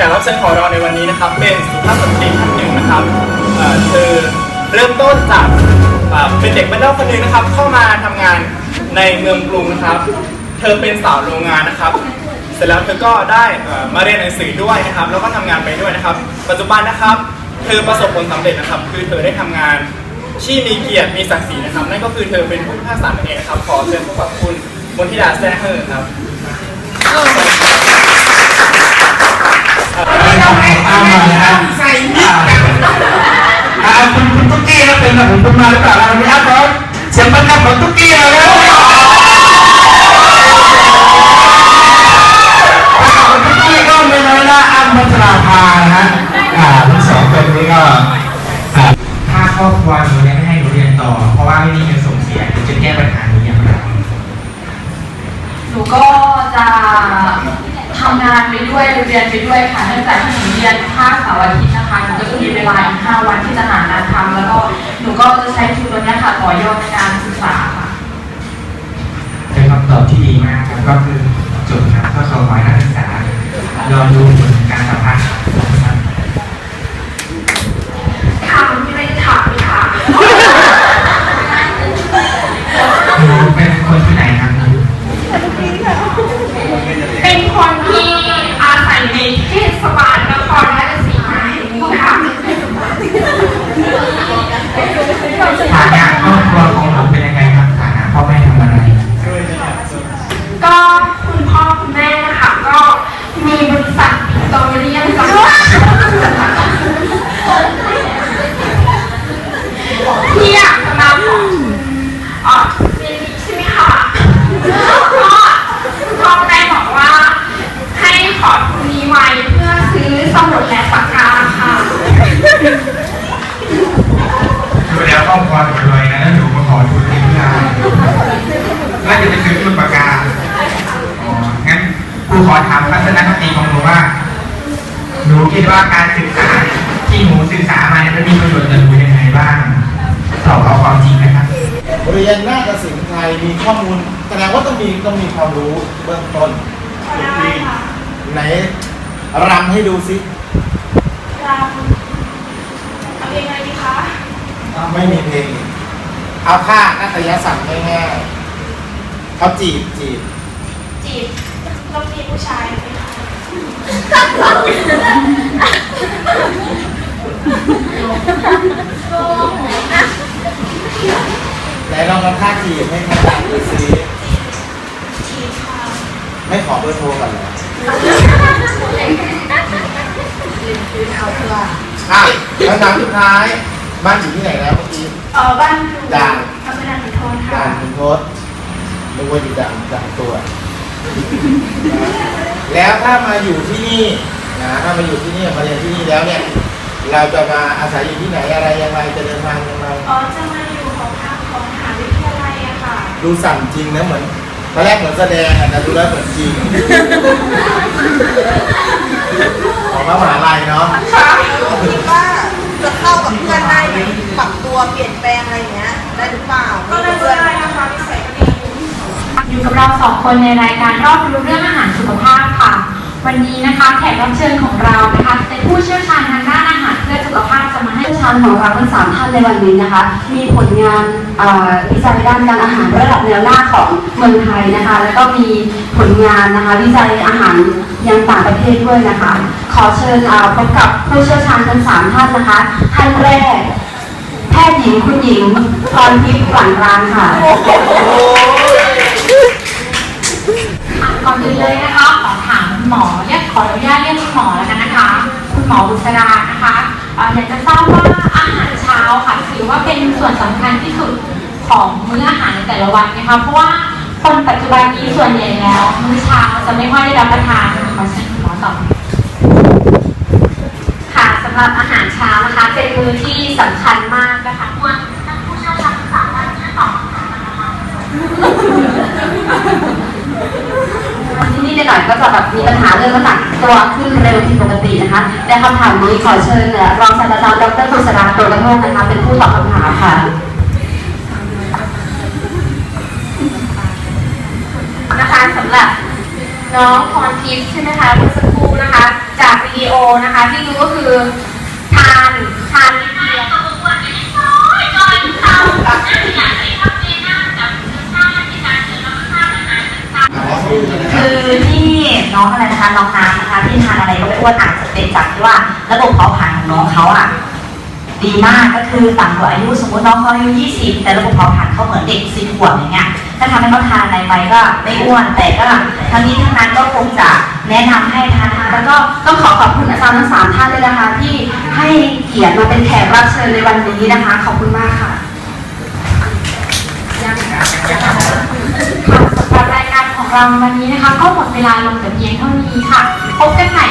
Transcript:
ขกรับเชิญของเราในวันนี้นะครับ เป็นสุภาพสตรีท่านหนึ่งนะครับเธอเริ่มต้นจากเป็นเด็กบ้านนอกคนหนึงนะครับ เข้ามาทำงานในเมืองกรุงนะครับ เธอเป็นสาวโรงงานนะครับ เสร็จแล้วเธอก็ได้มาเรียนหนังสือด้วยนะครับ แล้วก็ทำงานไปด้วยนะครับ ปัจจุบันนะครับ เธอประสบผลสำเร็จนะครับ คือเธอได้ทำงานที่มีเกียรติมีศักดิ์ศรีนะครับ นั่นก็คือเธอเป็นผู้พิพากษาเองนะครับขอเชิญพบกับคุณมนทิดาแซ่เฮอร์ครับ ตามมานะครับใส่มิดอ่าคุณคุณตุ๊กกี้ครับเป็นกับผมคุณมาหรือเปล่าครับครับผมเสียงประกาศของตุ๊กกี้เลยครับคุณตุ๊กกี้ก็ไม่น้อยหน้าอัมพัชราภานะฮะอ่าทั้งสองคนนี้ก็ถ้าครอบครัวหนูยังไม่ให้หนูเรียนต่อ เพราะว่าไม่มีเงินส่งเสียหนูจะแก้ปัญหานี้อย่างไรหนูก็จะางานไปด้วยเรียนไปด้วยค่ะเนื่องจากที่หนูเรียนภาคเสาร์อาทิตย์นะคะหนูก็จะมีเวลาอีก5วันที่จะหางานทำแล้วก็หนูก็จะใช้ทุนตัวนี้ค่ะต่อยอดในการศึกษาค่ะเป็นคำตอบที่ดีมากครับก็คือจบครับก็ขอขอให้นักศึกษาลองดูผลการสัมภาษณ์ เบรนนี้ใช่ไหมคะก็พ่อแม่บอกว่าให้ขอทุนนี้ไว้เพื่อซื้อสมุดและปากกาค่ะดูแล้วครอบครัวหนูรวยนะหนูมาขอทุนที่เพื่ออะไรน่าจะไปซื้อทุนปากกาอ๋องั้นครูขอถามทัศนคติของหนูว่าหนูคิดว่าการศึกษาที่หนูศึกษามาเนี่ยมันมีประโยชน์กับหนูยังไงบ้างตอบเอาความจริงนะครับ เรียนนาฏศิลป์ไทยมีข้อมูลแสดงว่าต้องมีต้องมีความรู้เบื้องต้นไหนรำให้ดูสิทำยังไงดีคะไม่มีเพลงเอาท่านาฏยศาสตร์ง่ายๆเขาจีบจีบจีบต้องมีผู้ชายไหมคะ ไหนลองทำท่า จีบให้เขาฟังดูสิจีบค่ะไม่ขอเบอร์โทรก่อนเหรอเอะคำถามสุดท้าย บ้านอยู่ที่ไหนแล้วเมื่อกี้เออบ้านอยู่ด่านพระนครศรีธนค่ะด่านคุณโทษนึกว่าอยู่ด่านด่านตัว แล้วถ้ามาอยู่ที่นี่นะถ้ามาอยู่ที่นี่มาเรียนที่นี่แล้วเนี่ย เราจะมาอาศัยอยู่ที่ไหนอะไรยังไงจะเดินทางยังไงอ๋อจะมา ดูสั่นจริงนะเหมือนตอนแรกเหมือนแสดงอะแต่ดูแล้วเหมือนจริงของมหาลัยเนาะคิดว่าจะเข้ากับเพื่อนได้ไหมปรับตัวเปลี่ยนแปลงอะไรอย่างเงี้ยได้หรือเปล่าก็น่าจะได้นะคะนิสัยก็ดีอยู่กับเราสองคนในรายการรอบรู้เรื่องอาหารสุขภาพค่ะ วันนี้นะคะแขกรับเชิญของเรานะคะเป็นผู้เชี่ยวชาญทางด้านอาหารเพื่อสุขภาพจะมาให้ผู้เชี่ยวชาญของเราทั้งสามท่านในวันนี้นะคะ มีผลงานเอ่อวิจัยด้านการอาหารระดับแนวหน้าของเมืองไทยนะคะ แล้วก็มีผลงานนะคะวิจัยอาหารยังต่างประเทศด้วยนะคะ ขอเชิญเอ่อพบกับผู้เชี่ยวชาญทั้งสามท่านนะคะท่านแรกแพทย์หญิงคุณหญิงพรทิพย์หลังรานค่ะก่อนอื่นเลยนะคะขอถามคุณ หมอเรียกขออนุญาตเรียกคุณหมอแล้วกันนะคะ คุณหมอบุษรานะคะอยากจะทราบว่าอาหารเช้าค่ะถือว่าเป็นส่วนสำคัญที่สุดของมื้ออาหารในแต่ละวันนะคะเพราะว่าคนปัจจุบันนี้ส่วนใหญ่แล้ว มื้อเช้าจะไม่ค่อยได้รับประทานขอเชิญคุณหมอตอบค่ะสำหรับอาหารเช้านะคะ เป็นมื้อที่สำคัญมากนะคะควรท่านผู้เชี่ยวชาญทั้งสามท่านช่วยตอบคำถามนะคะที่นี่หน่อยก็จะแบบ มีปัญหาเรื่องน้ำหนักตัวขึ้นเร็วผิดปกตินะคะแต่คำถามนี้ขอเชิญเนี่ยรองศาสตราจารย์ดรกุศลาโตกระโทกนะคะ เป็นผู้ตอบคำถามค่ะนะคะสำหรับน้องพรทิพย์ใช่ไหมคะเมื่อสักครู่นะคะ จากวิดีโอนะคะ ที่รู้ก็คือทานทานนิดเดียวคือที่ น้องอะไรนะคะน้องน้ำนะคะที่ทานอะไรก็ไม่อ้วนอาจจะเป็นจากที่ว่า ระบบเผาผลาญของน้องเขาอะดีมากก็คือต่ำกว่าอายุสมมติน้องเขาอายุ 20 แต่ระบบเผาผลาญเขาเหมือนเด็กสิบขวบอย่างเงี้ยถ้าทำให้เขาทานอะไรไปก็ไม่อ้วนแต่ก็ทั้งนี้ทั้งนั้นก็คงจะแนะนำให้ทานแล้วก็ต้องขอขอบคุณอาจารย์ทั้งสามท่านเลยนะคะที่ให้เกียรติมาเป็นแขกรับเชิญในวันนี้นะคะ ขอบคุณมากค่ะ เราวันนี้นะคะ ก็หมดเวลาลงแต่เพียงเท่านี้ค่ะ พบกันใหม่